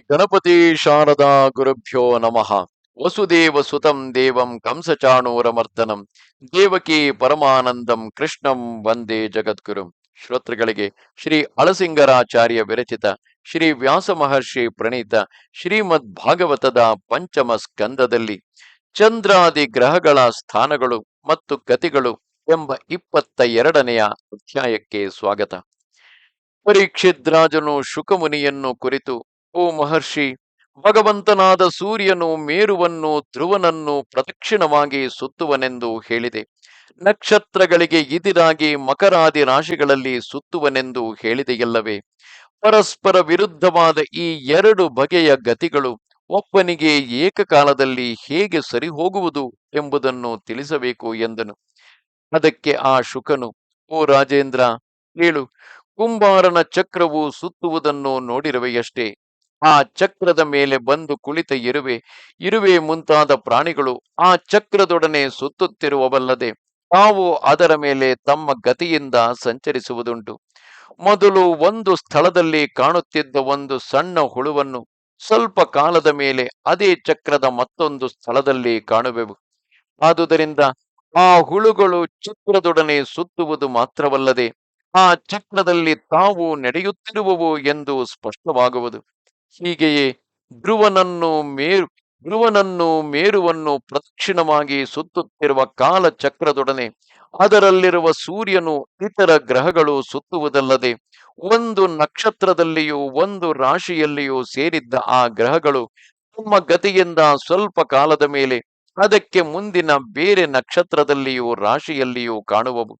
ಗಣಪತಿ ಶಾರದಾ ಗುರುಭ್ಯೋ ನಮಃ. ವಸುದೇವ ಸುತಂ ದೇವಂ ಕಂಸಚಾಣೂರಮರ್ದನಂ. ದೇವಕಿ ಪರಮಾನಂದಂ ಕೃಷ್ಣಂ ವಂದೇ ಜಗದ್ಗುರು. ಶ್ರೋತೃಗಳಿಗೆ ಶ್ರೀ ಅಳಸಿಂಗರಾಚಾರ್ಯ ವಿರಚಿತ, ಶ್ರೀ ವ್ಯಾಸ ಮಹರ್ಷಿ ಪ್ರಣೀತ, ಶ್ರೀಮದ್ ಭಾಗವತದ ಪಂಚಮ ಸ್ಕಂದದಲ್ಲಿ ಚಂದ್ರಾದಿ ಗ್ರಹಗಳ ಸ್ಥಾನಗಳು ಮತ್ತು ಗತಿಗಳು ಎಂಬ ಇಪ್ಪತ್ತ ಎರಡನೆಯ ಅಧ್ಯಾಯಕ್ಕೆ ಸ್ವಾಗತ. ಪರೀಕ್ಷಿದ್ರಾಜನು ಶುಕಮುನಿಯನ್ನು ಕುರಿತು ಓ ಮಹರ್ಷಿ, ಭಗವಂತನಾದ ಸೂರ್ಯನು ಮೇರುವನ್ನು ಧ್ರುವನನ್ನು ಪ್ರದಕ್ಷಿಣವಾಗಿ ಸುತ್ತುವನೆಂದು ಹೇಳಿದೆ. ನಕ್ಷತ್ರಗಳಿಗೆ ಇದಿರಾಗಿ ಮಕರಾದಿ ರಾಶಿಗಳಲ್ಲಿ ಸುತ್ತುವನೆಂದು ಹೇಳಿದೆಯಲ್ಲವೇ? ಪರಸ್ಪರ ವಿರುದ್ಧವಾದ ಈ ಎರಡು ಬಗೆಯ ಗತಿಗಳು ಒಬ್ಬನಿಗೆ ಏಕಕಾಲದಲ್ಲಿ ಹೇಗೆ ಸರಿ ಹೋಗುವುದು ಎಂಬುದನ್ನು ತಿಳಿಸಬೇಕು ಎಂದನು. ಅದಕ್ಕೆ ಆ ಶುಕನು, ಓ ರಾಜೇಂದ್ರ, ಹೇಳು, ಕುಂಬಾರನ ಚಕ್ರವು ಸುತ್ತುವುದನ್ನು ನೋಡಿರುವೆಯಷ್ಟೇ. ಆ ಚಕ್ರದ ಮೇಲೆ ಬಂದು ಕುಳಿತ ಇರುವೆ ಇರುವೆ ಮುಂತಾದ ಪ್ರಾಣಿಗಳು ಆ ಚಕ್ರದೊಡನೆ ಸುತ್ತುತ್ತಿರುವವಲ್ಲದೆ ತಾವು ಅದರ ಮೇಲೆ ತಮ್ಮ ಗತಿಯಿಂದ ಸಂಚರಿಸುವುದುಂಟು. ಮೊದಲು ಒಂದು ಸ್ಥಳದಲ್ಲಿ ಕಾಣುತ್ತಿದ್ದ ಒಂದು ಸಣ್ಣ ಹುಳುವನ್ನು ಸ್ವಲ್ಪ ಕಾಲದ ಮೇಲೆ ಅದೇ ಚಕ್ರದ ಮತ್ತೊಂದು ಸ್ಥಳದಲ್ಲಿ ಕಾಣುವೆವು. ಆದುದರಿಂದ ಆ ಹುಳುಗಳು ಚಕ್ರದೊಡನೆ ಸುತ್ತುವುದು ಮಾತ್ರವಲ್ಲದೆ ಆ ಚಕ್ರದಲ್ಲಿ ತಾವು ನಡೆಯುತ್ತಿರುವವು ಎಂದು ಸ್ಪಷ್ಟವಾಗುವುದು. ಹೀಗೆಯೇ ಧ್ರುವನನ್ನು ಮೇರು, ಧ್ರುವನನ್ನು ಮೇರುವನ್ನು ಪ್ರದಕ್ಷಿಣವಾಗಿ ಸುತ್ತುತ್ತಿರುವ ಕಾಲ ಚಕ್ರದೊಡನೆ ಅದರಲ್ಲಿರುವ ಸೂರ್ಯನು ಇತರ ಗ್ರಹಗಳು ಸುತ್ತುವುದಲ್ಲದೆ ಒಂದು ನಕ್ಷತ್ರದಲ್ಲಿಯೂ ಒಂದು ರಾಶಿಯಲ್ಲಿಯೂ ಸೇರಿದ್ದ ಆ ಗ್ರಹಗಳು ತಮ್ಮ ಗತಿಯಿಂದ ಸ್ವಲ್ಪ ಕಾಲದ ಮೇಲೆ ಅದಕ್ಕೆ ಮುಂದಿನ ಬೇರೆ ನಕ್ಷತ್ರದಲ್ಲಿಯೂ ರಾಶಿಯಲ್ಲಿಯೂ ಕಾಣುವವು.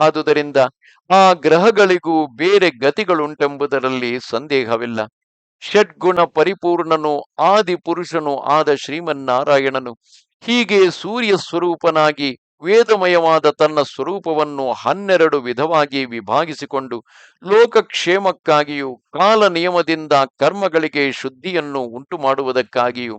ಆದುದರಿಂದ ಆ ಗ್ರಹಗಳಿಗೂ ಬೇರೆ ಗತಿಗಳುಂಟೆಂಬುದರಲ್ಲಿ ಸಂದೇಹವಿಲ್ಲ. ಷಡ್ಗುಣ ಪರಿಪೂರ್ಣನು, ಆದಿ ಪುರುಷನು ಆದ ಶ್ರೀಮನ್ನಾರಾಯಣನು. ಹೀಗೆ ಸೂರ್ಯ ಸ್ವರೂಪನಾಗಿ, ವೇದಮಯವಾದ ತನ್ನ ಸ್ವರೂಪವನ್ನು ಹನ್ನೆರಡು ವಿಧವಾಗಿ ವಿಭಾಗಿಸಿಕೊಂಡು, ಲೋಕಕ್ಷೇಮಕ್ಕಾಗಿಯೂ ಕಾಲ ನಿಯಮದಿಂದ ಕರ್ಮಗಳಿಗೆ ಶುದ್ಧಿಯನ್ನು ಉಂಟು ಮಾಡುವುದಕ್ಕಾಗಿಯೂ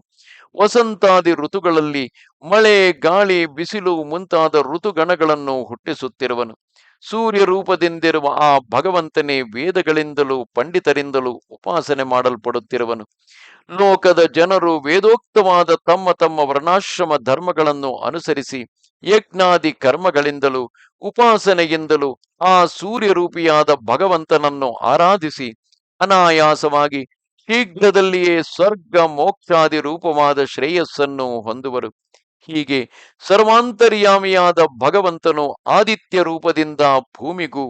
ವಸಂತಾದಿ ಋತುಗಳಲ್ಲಿ ಮಳೆ, ಗಾಳಿ, ಬಿಸಿಲು ಮುಂತಾದ ಋತುಗಣಗಳನ್ನು ಹುಟ್ಟಿಸುತ್ತಿರುವನು. ಸೂರ್ಯ ರೂಪದಿಂದಿರುವ ಆ ಭಗವಂತನೇ ವೇದಗಳಿಂದಲೂ ಪಂಡಿತರಿಂದಲೂ ಉಪಾಸನೆ ಮಾಡಲ್ಪಡುತ್ತಿರುವನು. ಲೋಕದ ಜನರು ವೇದೋಕ್ತವಾದ ತಮ್ಮ ತಮ್ಮ ವರ್ಣಾಶ್ರಮ ಧರ್ಮಗಳನ್ನು ಅನುಸರಿಸಿ ಯಜ್ಞಾದಿ ಕರ್ಮಗಳಿಂದಲೂ ಉಪಾಸನೆಯಿಂದಲೂ ಆ ಸೂರ್ಯ ರೂಪಿಯಾದ ಭಗವಂತನನ್ನು ಆರಾಧಿಸಿ ಅನಾಯಾಸವಾಗಿ ಶೀಘ್ರದಲ್ಲಿಯೇ ಸ್ವರ್ಗ ಮೋಕ್ಷಾದಿ ರೂಪವಾದ ಶ್ರೇಯಸ್ಸನ್ನು ಹೊಂದುವರು. ಹೀಗೆ ಸರ್ವಾಂತರ್ಯಾಮಿಯಾದ ಭಗವಂತನು ಆದಿತ್ಯ ರೂಪದಿಂದ ಭೂಮಿಗೂ,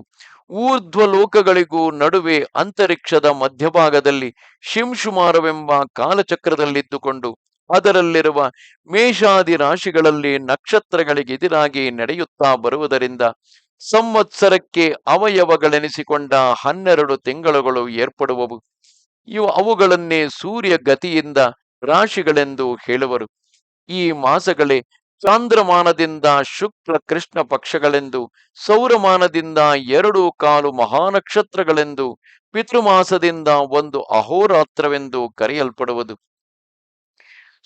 ಊರ್ಧ್ವ ಲೋಕಗಳಿಗೂ ನಡುವೆ ಅಂತರಿಕ್ಷದ ಮಧ್ಯಭಾಗದಲ್ಲಿ ಶಿಂಶುಮಾರವೆಂಬ ಕಾಲಚಕ್ರದಲ್ಲಿದ್ದುಕೊಂಡು ಅದರಲ್ಲಿರುವ ಮೇಷಾದಿ ರಾಶಿಗಳಲ್ಲಿ ನಕ್ಷತ್ರಗಳಿಗೆದಿರಾಗಿ ನಡೆಯುತ್ತಾ ಬರುವುದರಿಂದ ಸಂವತ್ಸರಕ್ಕೆ ಅವಯವಗಳೆನಿಸಿಕೊಂಡ ಹನ್ನೆರಡು ತಿಂಗಳುಗಳು ಏರ್ಪಡುವವು. ಇವು ಅವುಗಳನ್ನೇ ಸೂರ್ಯ ಗತಿಯಿಂದ ರಾಶಿಗಳೆಂದು ಹೇಳುವರು. ಈ ಮಾಸಗಳೇ ಚಾಂದ್ರಮಾನದಿಂದ ಶುಕ್ಲ ಕೃಷ್ಣ ಪಕ್ಷಗಳೆಂದು, ಸೌರಮಾನದಿಂದ ಎರಡು ಕಾಲು ಮಹಾನಕ್ಷತ್ರಗಳೆಂದು, ಪಿತೃಮಾಸದಿಂದ ಒಂದು ಅಹೋರಾತ್ರವೆಂದು ಕರೆಯಲ್ಪಡುವುದು.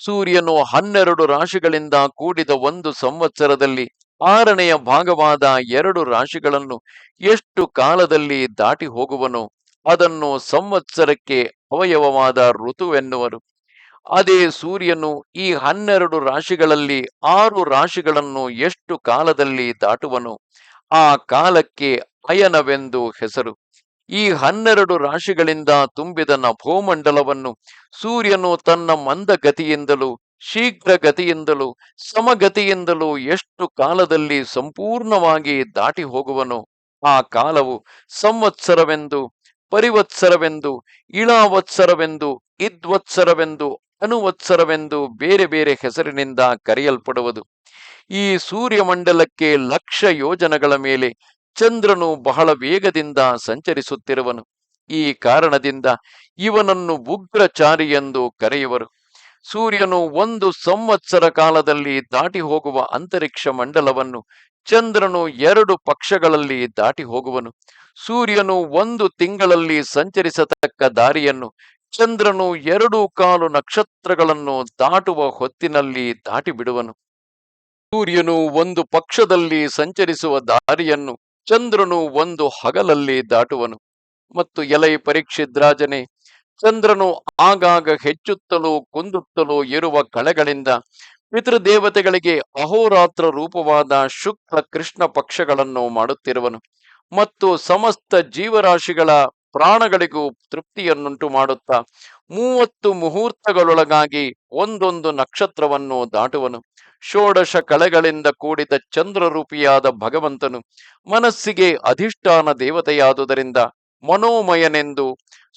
ಸೂರ್ಯನು ಹನ್ನೆರಡು ರಾಶಿಗಳಿಂದ ಕೂಡಿದ ಒಂದು ಸಂವತ್ಸರದಲ್ಲಿ ಆರನೆಯ ಭಾಗವಾದ ಎರಡು ರಾಶಿಗಳನ್ನು ಎಷ್ಟು ಕಾಲದಲ್ಲಿ ದಾಟಿ ಹೋಗುವನೋ ಅದನ್ನು ಸಂವತ್ಸರಕ್ಕೆ ಅವಯವವಾದ ಋತುವೆನ್ನುವರು ಅದೇ ಸೂರ್ಯನು ಈ ಹನ್ನೆರಡು ರಾಶಿಗಳಲ್ಲಿ ಆರು ರಾಶಿಗಳನ್ನು ಎಷ್ಟು ಕಾಲದಲ್ಲಿ ದಾಟುವನು? ಆ ಕಾಲಕ್ಕೆ ಅಯನವೆಂದು ಹೆಸರು. ಈ ಹನ್ನೆರಡು ರಾಶಿಗಳಿಂದ ತುಂಬಿದ ನಭೋಮಂಡಲವನ್ನು ಸೂರ್ಯನು ತನ್ನ ಮಂದಗತಿಯಿಂದಲೂ ಶೀಘ್ರ ಗತಿಯಿಂದಲೂ ಸಮಗತಿಯಿಂದಲೂ ಎಷ್ಟು ಕಾಲದಲ್ಲಿ ಸಂಪೂರ್ಣವಾಗಿ ದಾಟಿ ಹೋಗುವನು? ಆ ಕಾಲವು ಸಂವತ್ಸರವೆಂದು, ಪರಿವತ್ಸರವೆಂದು, ಇಳಾವತ್ಸರವೆಂದು, ಇದ್ವತ್ಸರವೆಂದು ಅನುವತ್ಸರವೆಂದು ಬೇರೆ ಬೇರೆ ಹೆಸರಿನಿಂದ ಕರೆಯಲ್ಪಡುವುದು. ಈ ಸೂರ್ಯಮಂಡಲಕ್ಕೆ ಲಕ್ಷ ಯೋಜನಗಳ ಮೇಲೆ ಚಂದ್ರನು ಬಹಳ ವೇಗದಿಂದ ಸಂಚರಿಸುತ್ತಿರುವನು. ಈ ಕಾರಣದಿಂದ ಇವನನ್ನು ಉಗ್ರಚಾರಿ ಎಂದು ಕರೆಯುವರು. ಸೂರ್ಯನು ಒಂದು ಸಂವತ್ಸರ ಕಾಲದಲ್ಲಿ ದಾಟಿ ಹೋಗುವ ಅಂತರಿಕ್ಷ ಮಂಡಲವನ್ನು ಚಂದ್ರನು ಎರಡು ಪಕ್ಷಗಳಲ್ಲಿ ದಾಟಿ ಹೋಗುವನು ಸೂರ್ಯನು ಒಂದು ತಿಂಗಳಲ್ಲಿ ಸಂಚರಿಸತಕ್ಕ ದಾರಿಯನ್ನು ಚಂದ್ರನು ಎರಡು ಕಾಲು ನಕ್ಷತ್ರಗಳನ್ನು ದಾಟುವ ಹೊತ್ತಿನಲ್ಲಿ ದಾಟಿ ಬಿಡುವನು. ಸೂರ್ಯನು ಒಂದು ಪಕ್ಷದಲ್ಲಿ ಸಂಚರಿಸುವ ದಾರಿಯನ್ನು, ಚಂದ್ರನು ಒಂದು ಹಗಲಲ್ಲಿ ದಾಟುವನು. ಮತ್ತು ಎಲೈ ಪರೀಕ್ಷಿದ್ರಾಜನೆ ಚಂದ್ರನು ಆಗಾಗ ಹೆಚ್ಚುತ್ತಲೂ ಕುಂದುತ್ತಲೂ ಇರುವ ಕಳೆಗಳಿಂದ ಪಿತೃದೇವತೆಗಳಿಗೆ ಅಹೋರಾತ್ರ ರೂಪವಾದ ಶುಕ್ಲ ಕೃಷ್ಣ ಪಕ್ಷಗಳನ್ನು ಮಾಡುತ್ತಿರುವನು. ಮತ್ತು ಸಮಸ್ತ ಜೀವರಾಶಿಗಳ ಪ್ರಾಣಗಳಿಗೂ ತೃಪ್ತಿಯನ್ನುಂಟು ಮಾಡುತ್ತಾ ಮೂವತ್ತು ಮುಹೂರ್ತಗಳೊಳಗಾಗಿ ಒಂದೊಂದು ನಕ್ಷತ್ರವನ್ನು ದಾಟುವನು. ಷೋಡಶ ಕಳೆಗಳಿಂದ ಕೂಡಿದ ಚಂದ್ರರೂಪಿಯಾದ ಭಗವಂತನು ಮನಸ್ಸಿಗೆ ಅಧಿಷ್ಠಾನ ದೇವತೆಯಾದುದರಿಂದ ಮನೋಮಯನೆಂದು,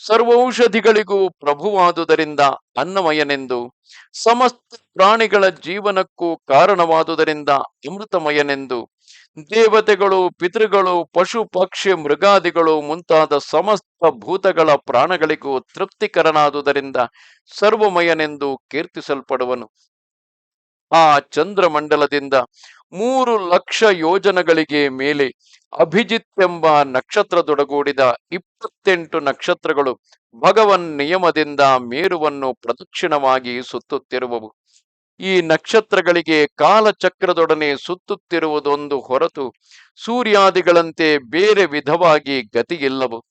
ಸರ್ವೌಷಧಿಗಳಿಗೂ ಪ್ರಭುವಾದುದರಿಂದ ಅನ್ನಮಯನೆಂದು, ಸಮಸ್ತ ಪ್ರಾಣಿಗಳ ಜೀವನಕ್ಕೂ ಕಾರಣವಾದುದರಿಂದ ಅಮೃತಮಯನೆಂದು ದೇವತೆಗಳು, ಪಿತೃಗಳು, ಪಶು, ಪಕ್ಷಿ, ಮೃಗಾದಿಗಳು ಮುಂತಾದ ಸಮಸ್ತ ಭೂತಗಳ ಪ್ರಾಣಗಳಿಗೂ ತೃಪ್ತಿಕರನಾದುದರಿಂದ ಸರ್ವಮಯನೆಂದು ಕೀರ್ತಿಸಲ್ಪಡುವನು. ಆ ಚಂದ್ರಮಂಡಲದಿಂದ ಮೂರು ಲಕ್ಷ ಯೋಜನಗಳಿಗೆ ಮೇಲೆ ಅಭಿಜಿತ್ ಎಂಬ ನಕ್ಷತ್ರದೊಡಗೂಡಿದ ಇಪ್ಪತ್ತೆಂಟು ನಕ್ಷತ್ರಗಳು ಭಗವನ್ ನಿಯಮದಿಂದ ಮೇರುವನ್ನು ಪ್ರದಕ್ಷಿಣವಾಗಿ ಸುತ್ತುತ್ತಿರುವವು. ಈ ನಕ್ಷತ್ರಗಳಿಗೆ ಕಾಲಚಕ್ರದೊಡನೆ ಸುತ್ತುತ್ತಿರುವುದೊಂದು ಹೊರತು ಸೂರ್ಯಾದಿಗಳಂತೆ ಬೇರೆ ವಿಧವಾಗಿ ಗತಿಯಿಲ್ಲವು.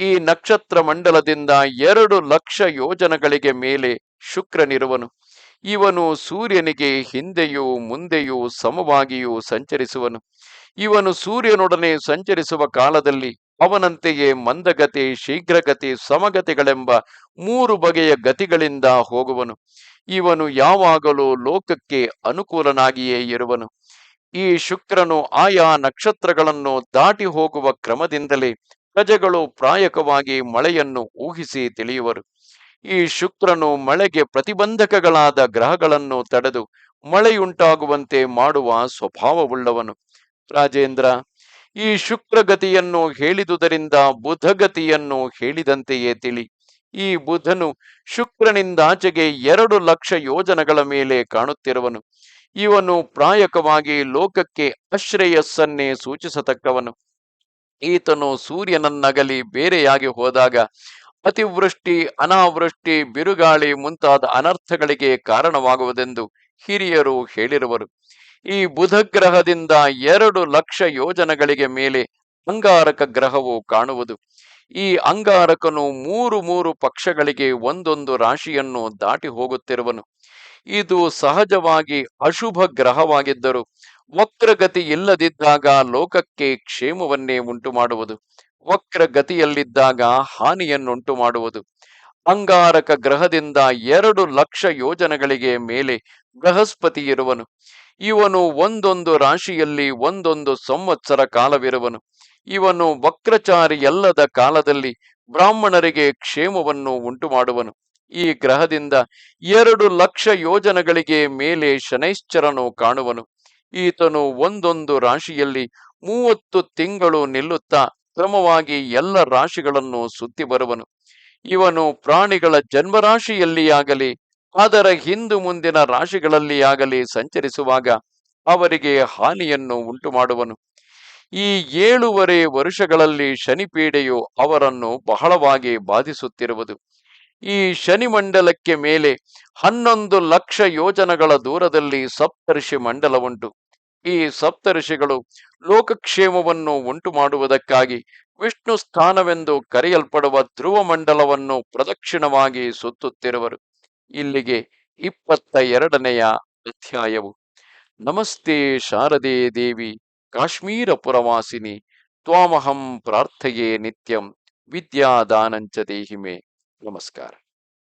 ಈ ನಕ್ಷತ್ರ ಮಂಡಲದಿಂದ ಎರಡು ಲಕ್ಷ ಯೋಜನಗಳಿಗೆ ಮೇಲೆ ಶುಕ್ರನಿರುವನು. ಇವನು ಸೂರ್ಯನಿಗೆ ಹಿಂದೆಯೂ ಮುಂದೆಯೂ ಸಮವಾಗಿಯೂ ಸಂಚರಿಸುವನು. ಇವನು ಸೂರ್ಯನೊಡನೆ ಸಂಚರಿಸುವ ಕಾಲದಲ್ಲಿ ಅವನಂತೆಯೇ ಮಂದಗತಿ, ಶೀಘ್ರಗತಿ, ಸಮಗತಿಗಳೆಂಬ ಮೂರು ಬಗೆಯ ಗತಿಗಳಿಂದ ಹೋಗುವನು. ಇವನು ಯಾವಾಗಲೂ ಲೋಕಕ್ಕೆ ಅನುಕೂಲನಾಗಿಯೇ ಇರುವನು. ಈ ಶುಕ್ರನು ಆಯಾ ನಕ್ಷತ್ರಗಳನ್ನು ದಾಟಿ ಹೋಗುವ ಕ್ರಮದಿಂದಲೇ ಪ್ರಜೆಗಳು ಪ್ರಾಯಕವಾಗಿ ಮಳೆಯನ್ನು ಊಹಿಸಿ ತಿಳಿಯುವರು. ಈ ಶುಕ್ರನು ಮಳೆಗೆ ಪ್ರತಿಬಂಧಕಗಳಾದ ಗ್ರಹಗಳನ್ನು ತಡೆದು ಮಳೆಯುಂಟಾಗುವಂತೆ ಮಾಡುವ ಸ್ವಭಾವವುಳ್ಳವನು. ರಾಜೇಂದ್ರ, ಈ ಶುಕ್ರಗತಿಯನ್ನು ಹೇಳಿದುದರಿಂದ ಬುಧಗತಿಯನ್ನು ಹೇಳಿದಂತೆಯೇ ತಿಳಿ. ಈ ಬುಧನು ಶುಕ್ರನಿಂದಾಚೆಗೆ ಎರಡು ಲಕ್ಷ ಯೋಜನಗಳ ಮೇಲೆ ಕಾಣುತ್ತಿರುವನು. ಇವನು ಪ್ರಾಯಕವಾಗಿ ಲೋಕಕ್ಕೆ ಅಶ್ರೇಯಸ್ಸನ್ನೇ ಸೂಚಿಸತಕ್ಕವನು. ಈತನು ಸೂರ್ಯನನ್ನಗಲಿ ಬೇರೆಯಾಗಿ ಹೋದಾಗ ಅತಿವೃಷ್ಟಿ, ಅನಾವೃಷ್ಟಿ, ಬಿರುಗಾಳಿ ಮುಂತಾದ ಅನರ್ಥಗಳಿಗೆ ಕಾರಣವಾಗುವುದೆಂದು ಹಿರಿಯರು ಹೇಳಿರುವರು. ಈ ಬುಧಗ್ರಹದಿಂದ ಎರಡು ಲಕ್ಷ ಯೋಜನಗಳಿಗೆ ಮೇಲೆ ಅಂಗಾರಕ ಗ್ರಹವು ಕಾಣುವುದು. ಈ ಅಂಗಾರಕನು ಮೂರು ಮೂರು ಪಕ್ಷಗಳಿಗೆ ಒಂದೊಂದು ರಾಶಿಯನ್ನು ದಾಟಿ ಹೋಗುತ್ತಿರುವನು. ಇದು ಸಹಜವಾಗಿ ಅಶುಭ ಗ್ರಹವಾಗಿದ್ದರು ವಕ್ರಗತಿ ಇಲ್ಲದಿದ್ದಾಗ ಲೋಕಕ್ಕೆ ಕ್ಷೇಮವನ್ನೇ ಉಂಟು ಮಾಡುವುದು ವಕ್ರಗತಿಯಲ್ಲಿದ್ದಾಗ ಹಾನಿಯನ್ನುಂಟು ಮಾಡುವುದು ಅಂಗಾರಕ ಗ್ರಹದಿಂದ ಎರಡು ಲಕ್ಷ ಯೋಜನೆಗಳಿಗೆ ಮೇಲೆ ಬೃಹಸ್ಪತಿ ಇರುವನು. ಇವನು ಒಂದೊಂದು ರಾಶಿಯಲ್ಲಿ ಒಂದೊಂದು ಸಂವತ್ಸರ ಕಾಲವಿರುವನು. ಇವನು ವಕ್ರಚಾರಿಯಲ್ಲದ ಕಾಲದಲ್ಲಿ ಬ್ರಾಹ್ಮಣರಿಗೆ ಕ್ಷೇಮವನ್ನು ಉಂಟು ಮಾಡುವನು ಈ ಗ್ರಹದಿಂದ ಎರಡು ಲಕ್ಷ ಯೋಜನಗಳಿಗೆ ಮೇಲೆ ಶನೈಶ್ಚರನು ಕಾಣುವನು. ಈತನು ಒಂದೊಂದು ರಾಶಿಯಲ್ಲಿ ಮೂವತ್ತು ತಿಂಗಳು ನಿಲ್ಲುತ್ತಾ ಕ್ರಮವಾಗಿ ಎಲ್ಲ ರಾಶಿಗಳನ್ನು ಸುತ್ತಿ ಬರುವನು ಇವನು ಪ್ರಾಣಿಗಳ ಜನ್ಮರಾಶಿಯಲ್ಲಿಯಾಗಲಿ ಅದರ ಹಿಂದು ಮುಂದಿನ ರಾಶಿಗಳಲ್ಲಿ ಆಗಲಿ ಸಂಚರಿಸುವಾಗ ಅವರಿಗೆ ಹಾನಿಯನ್ನು ಉಂಟು ಮಾಡುವನು ಈ ಏಳೂವರೆ ವರ್ಷಗಳಲ್ಲಿ ಶನಿಪೀಡೆಯು ಅವರನ್ನು ಬಹಳವಾಗಿ ಬಾಧಿಸುತ್ತಿರುವುದು. ಈ ಶನಿಮಂಡಲಕ್ಕೆ ಮೇಲೆ ಹನ್ನೊಂದು ಲಕ್ಷ ಯೋಜನಗಳ ದೂರದಲ್ಲಿ ಸಪ್ತರ್ಷಿ ಮಂಡಲ ಉಂಟು. ಈ ಸಪ್ತರ್ಷಿಗಳು ಲೋಕಕ್ಷೇಮವನ್ನು ಉಂಟು ಮಾಡುವುದಕ್ಕಾಗಿ ವಿಷ್ಣು ಸ್ಥಾನವೆಂದು ಕರೆಯಲ್ಪಡುವ ಧ್ರುವ ಮಂಡಲವನ್ನು ಪ್ರದಕ್ಷಿಣವಾಗಿ ಸುತ್ತುತ್ತಿರುವರು. ಇಲ್ಲಿಗೆ ಇಪ್ಪತ್ತ ಎರಡನೆಯ ಅಧ್ಯಾಯವು. ನಮಸ್ತೆ ಶಾರದೆ ದೇವಿ, ಕಾಶ್ಮೀರ ಪುರವಾಸಿನಿ, ತ್ವಾಮಹಂ ಪ್ರಾರ್ಥೆಯೇ ನಿತ್ಯಂ, ವಿದ್ಯಾದಾನಂಚ ದೇಹಿಮೆ. ನಮಸ್ಕಾರ.